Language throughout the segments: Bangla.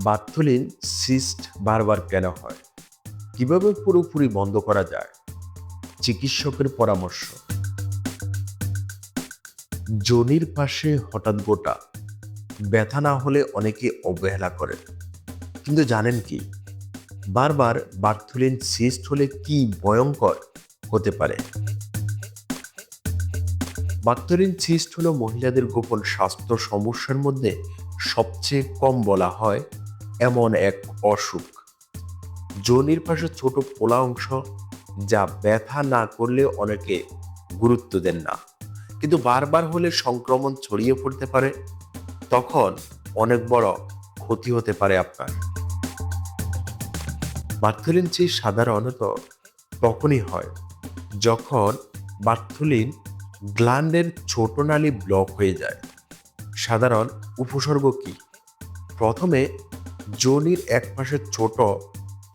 বার্থলিন সিস্ট বারবার কেন হয়। কীভাবে পুরোপুরি বন্ধ করা যায়? চিকিৎসকের পরামর্শ। জনির পাশে হঠাৎ গোটা ব্যথা না হলে অনেকে অবহেলা করে কিন্তু জানেন কি? বারবার বার্থলিন সিস্ট হলে কি ভয়ঙ্কর হতে পারে? বার্থলিন সিস্ট হলো মহিলাদের গোপন স্বাস্থ্য সমস্যার মধ্যে সবচেয়ে কম বলা হয় এমন এক অসুখ। যোনির পাশে ছোট পোলা অংশ যা ব্যথা না করলে অনেকে গুরুত্ব দেন না। কিন্তু বারবার হলে সংক্রমণ ছড়িয়ে পড়তে পারে, তখন অনেক বড় ক্ষতি হতে পারে আপনার। বার্থুলিন চিজ সাধারণত তখনই হয়, যখন বার্থুলিন গ্ল্যান্ডের ছোট নালী ব্লক হয়ে যায়। সাধারণ উপসর্গ কি? প্রথমে যোনির এক পাশে ছোট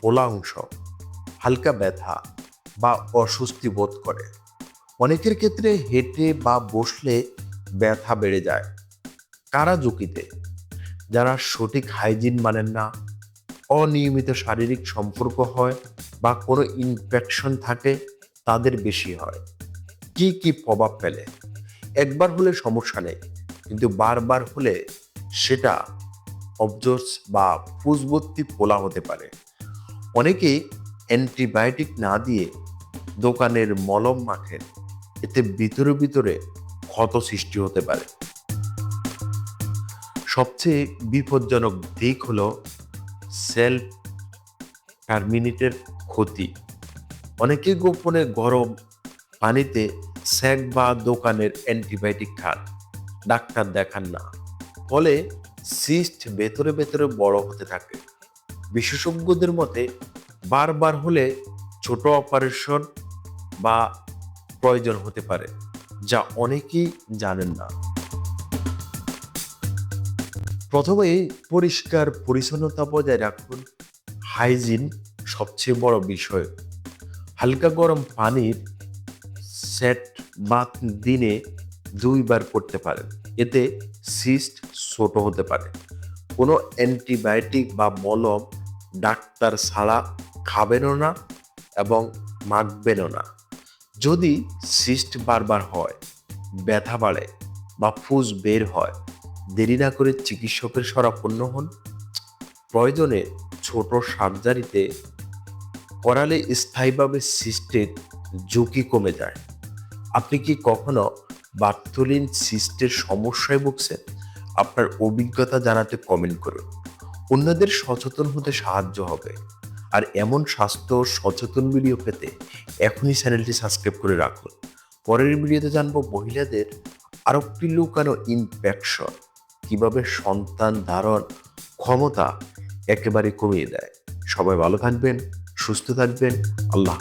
পোলা অংশ, হালকা ব্যথা বা অস্বস্তি বোধ করে। অনেকের ক্ষেত্রে হেঁটে বা বসলে ব্যথা বেড়ে যায় কারা ঝুঁকিতে? যারা সঠিক হাইজিন মানেন না, অনিয়মিত শারীরিক সম্পর্ক হয় বা কোনো ইনফেকশন থাকে, তাদের বেশি হয়। কি কি প্রভাব ফেলে? একবার হলে সমস্যা নেই, কিন্তু বারবার হলে সেটা অবজর্স বা ফুসবর্তি পোলা হতে পারে। অনেকেই অ্যান্টিবায়োটিক না দিয়ে দোকানের মলম মাখেন। এতে ভিতরে ভিতরে ক্ষত সৃষ্টি হতে পারে। সবচেয়ে বিপজ্জনক দিক হলো সেলফ টার্মিনেটের ক্ষতি। অনেকে গোপনে গরম পানিতে স্যাক বা দোকানের অ্যান্টিবায়োটিক খান, ডাক্তার দেখান না। ফলে সিস্ট ভেতরে ভেতরে বড় হতে থাকে। বিশেষজ্ঞদের মতে, বারবার হলে ছোট অপারেশন বা প্রয়োজন হতে পারে, যা অনেকেই জানেন না। প্রথমেই পরিষ্কার পরিচ্ছন্নতা বজায় রাখুন। হাইজিন সবচেয়ে বড় বিষয়। হালকা গরম পানির সেট বা দিনে দুইবার করতে পারেন। এতে সিস্ট ছোট হতে পারে। কোনো অ্যান্টিবায়োটিক বা মলম ডাক্তার ছাড়া খাবেনও না এবং মাখবেনও না। যদি সিস্ট বারবার হয়, ব্যথা বাড়ে বা ফুস বের হয়, দেরি না করে চিকিৎসকের শরাপন্ন হন। প্রয়োজনে ছোট সার্জারিতে করালে স্থায়ীভাবে সিস্টের ঝুঁকি কমে যায়। আপনি কি কখনো বার্থলিন সিস্টের সমস্যায় ভুগছেন, আপনার অভিজ্ঞতা জানাতে কমেন্ট করুন। অন্যদের সচেতন হতে সাহায্য হবে। আর এমন স্বাস্থ্য সচেতন ভিডিও পেতে এখনই চ্যানেলটি সাবস্ক্রাইব করে রাখুন। পরের ভিডিওতে জানব মহিলাদের আরোগ্য লুকানো ইনফেকশন কীভাবে সন্তান ধারণ ক্ষমতা একেবারে কমিয়ে দেয়। সবাই ভালো থাকবেন, সুস্থ থাকবেন, আল্লাহ।